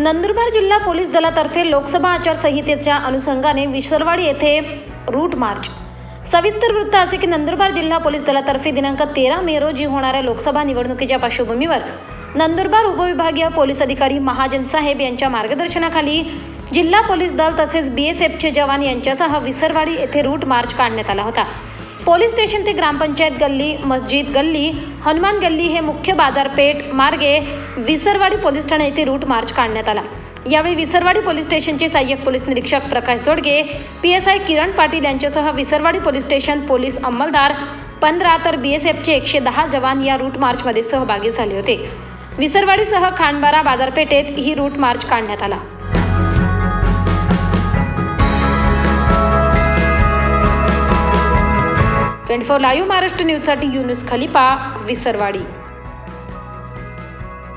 नंदुरबार जिल्हा पोलीस दलातर्फे लोकसभा आचारसंहितेच्या अनुषंगाने विसरवाडी येथे रूट मार्च. सविस्तर वृत्त असे की नंदुरबार जिल्हा पोलीस दलातर्फे दिनांक तेरा मे रोजी होणाऱ्या लोकसभा निवडणुकीच्या पार्श्वभूमीवर नंदुरबार उपविभागीय पोलीस अधिकारी महाजन साहेब यांच्या मार्गदर्शनाखाली जिल्हा पोलीस दल तसेच बी एस एफचे जवान यांच्यासह विसरवाडी येथे रूट मार्च काढण्यात आला होता. पोलीस स्टेशन ते ग्रामपंचायत गल्ली मस्जिद गल्ली हनुमान गल्ली हे मुख्य बाजारपेठ मार्गे विसरवाडी पोलीस ठाणे येथे रूट मार्च काढण्यात आला. यावेळी विसरवाडी पोलीस स्टेशनचे सहाय्यक पोलीस निरीक्षक Prakash Jodge P S I Kiran Patil यांच्यासह विसरवाडी पोलीस स्टेशन पोलीस अंमलदार पंधरा तर बी एस एफचे एकशे दहा जवान या रूट मार्चमध्ये सहभागी झाले होते. विसरवाडीसह खांडबारा बाजारपेठेत ही रूट मार्च काढण्यात आला. ट्वेंटी फोर लाईव्ह महाराष्ट्र न्यूजसाठी युनुस खलिपा विसरवाडी.